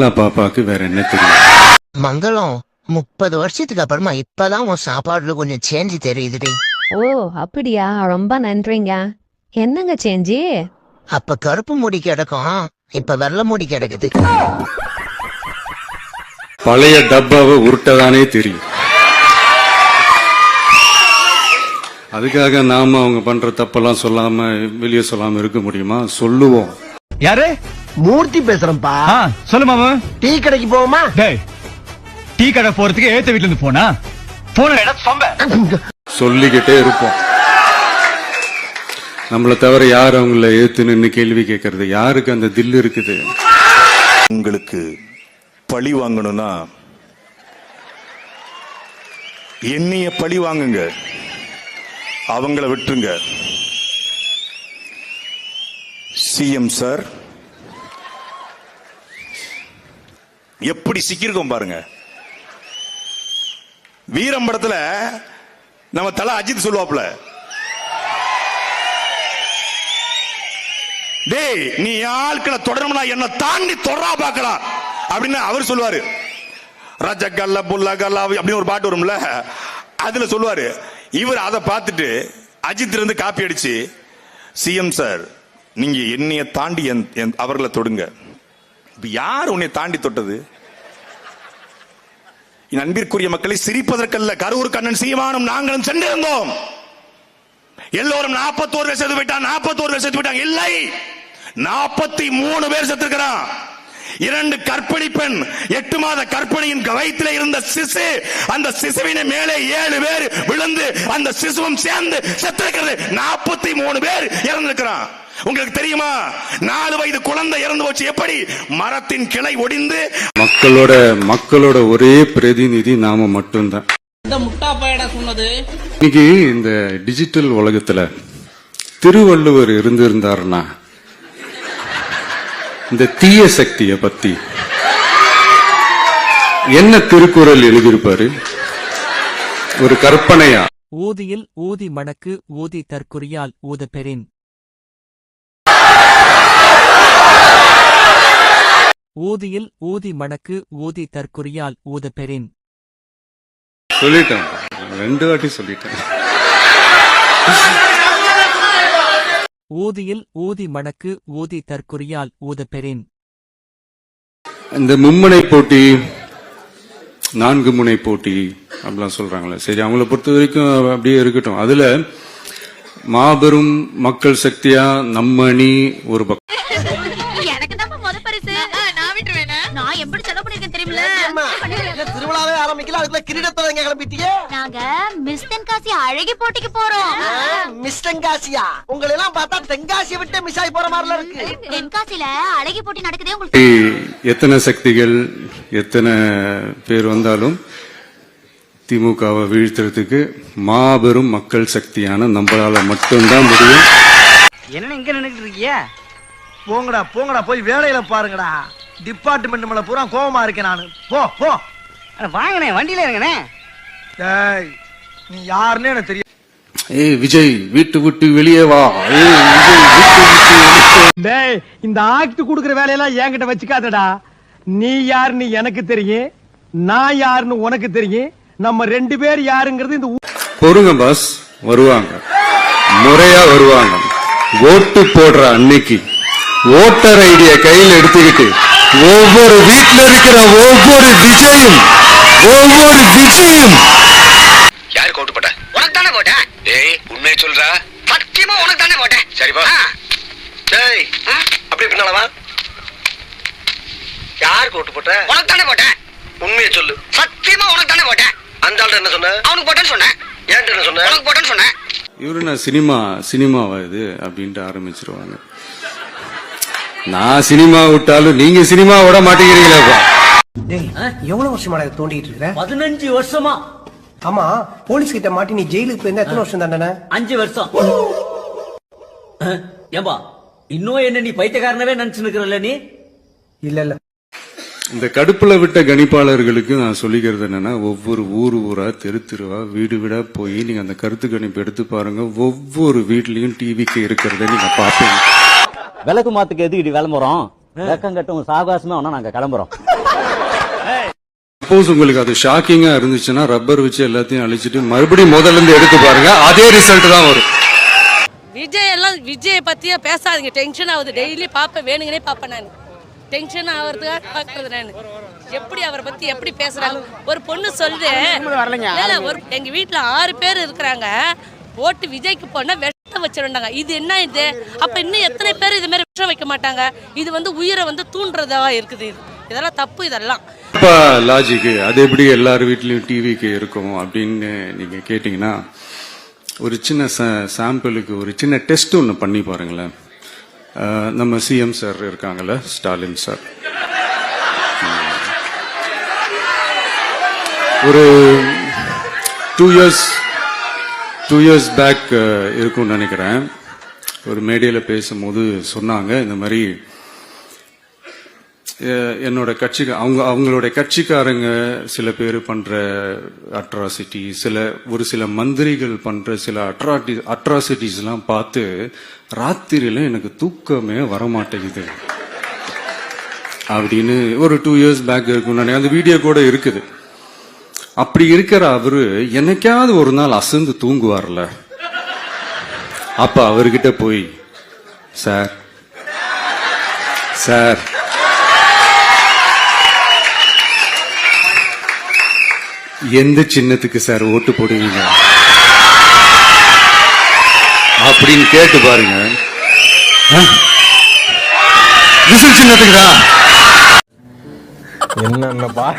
பாப்பாக்கு வேற என்ன தெரியும்? மங்களம் முப்பது வருஷத்துக்கு அப்புறமா இப்பதான் உன் சாப்பாடுல கொஞ்சம் சேஞ்ச் தெரியுதுடி. ஓ அப்படியா? ரொம்ப நன்றிங்க. என்னங்க சேஞ்சி அப்ப கருப்பு முடி கிடக்கும் இப்ப வெள்ளை முடி கிடக்குது. பழைய டப்பாவை உருட்டதானே தெரியும். அதுக்காக நாம அவங்க பண்ற தப்பெல்லாம் சொல்லாம வெளியே சொல்லாம இருக்க முடியுமா? சொல்லுவோம். யாரு? மூர்த்தி பேசுறேன்ப்பா. சொல்லு மாமா. டீ கடைக்கு போவோமா? டேய் டீ கடை போறதுக்கு ஏத்த வீட்ல இருந்து போனா? போன இடம் சொம்ப. சொல்லிக்கிட்டே இருப்போம். நம்மளை தவிர யார் அவங்கள ஏத்து நின்னு கேள்வி கேட்கறது. யாருக்கு அந்த தில் இருக்குது? உங்களுக்கு பழி வாங்கணும்னா என்னைய பழி வாங்குங்க. அவங்கள விட்டுருங்க. சிஎம் சார் எப்படி சிக்கிருக்கோம் பாருங்க. வீரம் படத்துல நம்ம தலை அஜித் சொல்லுவாப்ல டேய் நீ ஆட்களை தொடரணும்னா என்ன தாண்டி தொடரா பார்க்கலாம் அப்படின்னு அவர் சொல்லுவாரு. ரஜ கல்ல புல்ல புல்லகல்ல அப்படின்னு ஒரு பாட்டு வரும்ல. அதுல சொல்லுவாரு. இவர் அதை பார்த்துட்டு அஜித் இருந்து காப்பி அடிச்சு சிஎம் சார் நீங்க என்னைய தாண்டி அவர்களை தொடுங்க. இப்ப யார் உன்னை தாண்டி தொட்டது? என் அன்பிற்குரிய மக்களை சிரிப்பதற்கல்ல. கரூர் கண்ணன் சீமானும் நாங்களும் சென்றிருந்தோம். எல்லோரும் நாற்பத்தோரு பேர் செத்து போயிட்டான் நாற்பத்தோரு பேர் செத்து போயிட்டாங்க. இல்லை நாற்பத்தி மூணு பேர் செத்துருக்கிறான். இரண்டு கற்பிணி பெண் எட்டு மாத கற்பிணியின் வயிற்றில இருந்த சிசு அந்த சிசுவினை மேலே ஏழு பேர் விழுந்து அந்த சிசுவும் சேர்ந்து செத்திருக்கிறது. நாற்பத்தி மூணு பேர் இறந்திருக்கிறான். உங்களுக்கு தெரியுமா? நாலு வயது குழந்தை இறந்து போச்சு. எப்படி? மரத்தின் கிளை ஒடிந்து மக்களோட மக்களோட ஒரே பிரதிநிதி நாம மட்டும்தான். இந்த முட்டா பையடா சொன்னது. இன்னைக்கு இந்த டிஜிட்டல் உலகத்துல திருவள்ளுவர் இருந்திருந்தாருன்னா இந்த தீய சக்திய பத்தி. என்ன திருக்குறள் எழுதியிருப்பாரு? ஒரு கற்பனையா? ஊதியில் ஊதி மணக்கு ஊதி தற்குறியால் ஊத பெறின் ஊதியில் ஊதி மணக்கு ஊதி தற்குறியால் ஊத பெறின் சொல்லிட்டேன். ரெண்டு வாட்டி சொல்லிட்டேன். ஊதியில் ஊதி மணக்கு ஊதி தற்குறியால் ஊத பெறின் இந்த மும்முனை போட்டி நான்கு முனை போட்டி அப்படிலாம் சொல்றாங்களே. சரி அவங்கள பொறுத்த வரைக்கும் அப்படியே இருக்கட்டும். அதுல மாபெரும் மக்கள் சக்தியா நம்ம அணி ஒரு பக்கம். திருவிழாவே ஆரம்பிக்கல அதுக்குள்ள கிரீடத்தோட கிளம்பிட்டீங்க? நாங்க மிஸ் தென்காசி அழகி போட்டிக்கு போறோம். மிஸ் தென்காசியா? உங்களை எல்லாம் பார்த்தா தென்காசியை விட்டு மிஸ் ஆகி போற மாதிரில இருக்கு. தென்காசில அழகி போட்டி நடக்குதே உங்களுக்கு எத்தனை சக்திகள் எத்தனை பேர் வந்தாலும் திமுகவை வீழ்த்துறதுக்கு மாபெரும் மக்கள் சக்தியான நம்மளால மட்டும்தான் முடியும். என்ன இங்க நின்னுட்டு இருக்கிய? போங்கடா போங்கடா போய் வேலையில பாருங்கடா. டிபார்ட்மெண்ட் மேல பூரா கோவமா இருக்கேன் நானு. போ போ. வாங்கனே வண்டியில இருங்கண்ணே. டேய் நீ யாருன்னு எனக்கு தெரியும் ஏய் விஜய் வீட்டு விட்டு வெளியே வா. ஏய் விஜய் வீட்டு விட்டு வெளியே டேய் இந்த ஆக்ட் குடுக்குற வேலையெல்லாம் என்கிட்ட வச்சுக்காதடா. நீ யாருன்னு எனக்கு தெரியும் நான் யாருன்னு உனக்கு தெரியும். நம்ம ரெண்டு பேர் யாருங்கிறது இந்த ஊ- பொறுங்க பாஸ் வருவாங்க. முறையா வருவாங்க. ஓட்டு போடுற அன்னைக்கு. ஓட்டர் ஐடிய கையில் எடுத்துக்கிட்டு ஒவ்வொரு வீட்ல இருக்கிற ஒவ்வொரு விஜயும் ஒவ்வொரு விஜயும். யாருக்கு ஓட்டு போட்ட? உனக்கு தானே போட்டேன் ஏய் உண்மையை சொல்றா. சத்தியமா உனக்கு தானே போட்டேன் சரிப்பா ஆ. டேய் அப்படியே பின்னால வா. யாருக்கு ஓட்டு போட்ட? உனக்கு தானே போட்டேன் உண்மையை சொல்லு. சத்தியமா உனக்கு தானே போட்டேன் அந்த ஆள்கிட்ட என்ன சொன்ன? அவனுக்கு போட்டேன்னு சொன்னேன் ஏன்ட்ட என்ன சொன்ன? உனக்கு போட்டேன்னு சொன்னேன் இவரு நான் சினிமா சினிமாவா இது? அப்படின்ட்டு ஆரம்பிச்சிருவாங்க. நான் சினிமா விட்டாலும் நீங்க சினிமா விட மாட்டேங்கிறீங்களேப்பா டேய் எவ்வளவு வருஷமா இதை தோண்டிட்டு இருக்கிற? பதினஞ்சு வருஷமா. ஆமா போலீஸ் கிட்ட மாட்டி நீ ஜெயிலுக்கு போயிருந்தா எத்தனை வருஷம் தானே அஞ்சு வருஷம். ஏம்பா இன்னும் என்ன நீ பைத்தியக்காரனவே நினைச்சு நிக்கிறல்ல நீ? இல்ல இல்ல. இந்த கடுப்புல விட்ட கணிப்பாளர்களுக்கு நான் சொல்லிக்கிறது என்னன்னா ஒவ்வொரு ஊர் ஊரா தெரு தெருவா வீடு வீடா போய் நீங்க அந்த கருத்து கணிப்பு எடுத்து பாருங்க. ஒவ்வொரு வீட்லயும் டிவிக்கு இருக்கிறத நீங்க பாப்பீங்க விளக்கு மாத்துக்கு எதுக்கு விளம்பரம்? வெக்கம் கட்டும் சாவகாசமா வேணா நாங்க கிளம்புறோம். சப்போஸ் உங்களுக்கு அது ஷாக்கிங்கா இருந்துச்சுன்னா ரப்பர் வச்சு எல்லாத்தையும் அழிச்சிட்டு மறுபடியும் முதல்ல இருந்து எடுத்து பாருங்க. அதே ரிசல்ட் தான் வரும். விஜய் எல்லாம் விஜயை பத்தியே பேசாதீங்க. டென்ஷன் ஆகுது. டெய்லி பாப்பேன் வேணுங்கனே பாப்பேன் நான். டென்ஷன் ஆகிறதுக்காக பாக்குறது நான். எப்படி அவரை பத்தி எப்படி பேசுறாங்க? ஒரு பொண்ணு சொல்லுது ஒரு எங்க வீட்ல ஆறு பேர் இருக்கிறாங்க. ஓட்டு விஜய்க்கு போனா விஷம் வச்சிருந்தாங்க. இது என்ன இது? அப்ப இன்னும் எத்தனை பேர் இது மாதிரி விஷம் வைக்க மாட்டாங்க? இது வந்து உயிரை வந்து தூண்டுறதா இருக்குது இது. இதெல்லாம் தப்பு இதெல்லாம். இப்போ லாஜிக்கு அது எப்படி எல்லார் வீட்லேயும் டிவிக்கு இருக்கும் அப்படின்னு நீங்கள் கேட்டிங்கன்னா ஒரு சின்ன சாம்பிளுக்கு ஒரு சின்ன டெஸ்ட் ஒன்று பண்ணி பாருங்களேன். நம்ம சிஎம் சார் இருக்காங்கல்ல ஸ்டாலின் சார் ஒரு two years two years back இருக்கும்னு நினைக்கிறேன். ஒரு மேடையில் பேசும்போது சொன்னாங்க இந்த மாதிரி என்னோட கட்சி அவங்க அவங்களுடைய கட்சிக்காரங்க சில பேர் பண்ற அட்ராசிட்டி சில ஒரு சில மந்திரிகள் பண்ற சில அட்ராட்டி அட்ராசிட்டிஸ் எல்லாம் பார்த்து ராத்திரியில எனக்கு தூக்கமே வர மாட்டேங்குது அப்படின்னு ஒரு டூ இயர்ஸ் பேக் இருக்கும் அந்த வீடியோ கூட இருக்குது. அப்படி இருக்கிற அவரு என்னைக்காவது ஒரு நாள் அசந்து தூங்குவார்ல. அப்ப அவர்கிட்ட போய் சார் சார். எந்த சின்னத்துக்கு சார் ஓட்டு போடுவீங்க? அப்படின்னு கேட்டு பாருங்க. ஆ? விசில் சின்னத்துக்குதா? தான்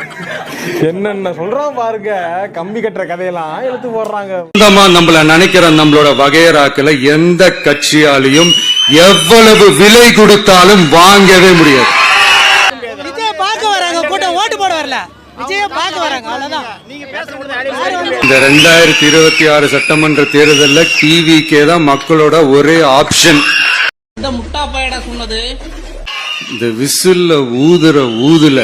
என்னென்ன சொல்றோம் பாருங்க? கம்பி கட்டுற கதையெல்லாம் எடுத்து போடுறாங்க. சொந்தமா நம்மள நினைக்கிற நம்மளோட வகையறாக்களை எந்த கட்சியாலையும் எவ்வளவு விலை கொடுத்தாலும் வாங்கவே முடியாது. விஜய் பார்க்க வராங்க கூட்டம் ஓட்டு போட வரல. விஜய பார்க்க வராங்க அவ்வளவுதான். இந்த ரெண்டாயிரத்தி இருபத்தி ஆறு சட்டமன்ற தேர்தலில் டிவிக்கே தான் மக்களோட ஒரே ஆப்ஷன் இந்த முட்டா பையடா சொன்னது. இந்த விசில்ல ஊதுற ஊதுல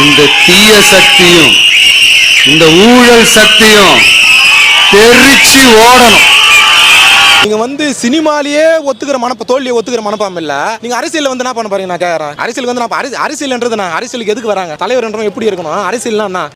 இந்த தீய சக்தியும் இந்த ஊழல் சக்தியும் தெரிச்சு ஓடணும். நீங்க வந்து சினிமாலேயே ஒத்துக்கிற மனப்ப தோல்வியை ஒத்துக்கிற மனப்பாம் இல்ல. நீங்க அரசியல் வந்து என்ன பண்ண பாருங்க நான் கேக்குறேன். அரசியல் வந்து நான் அரசியல்ன்றது நான் அரசியலுக்கு எதுக்கு வராங்க? தலைவர்ன்றவங்க எப்படி இருக்கணும்? அரசியல்னா என்ன?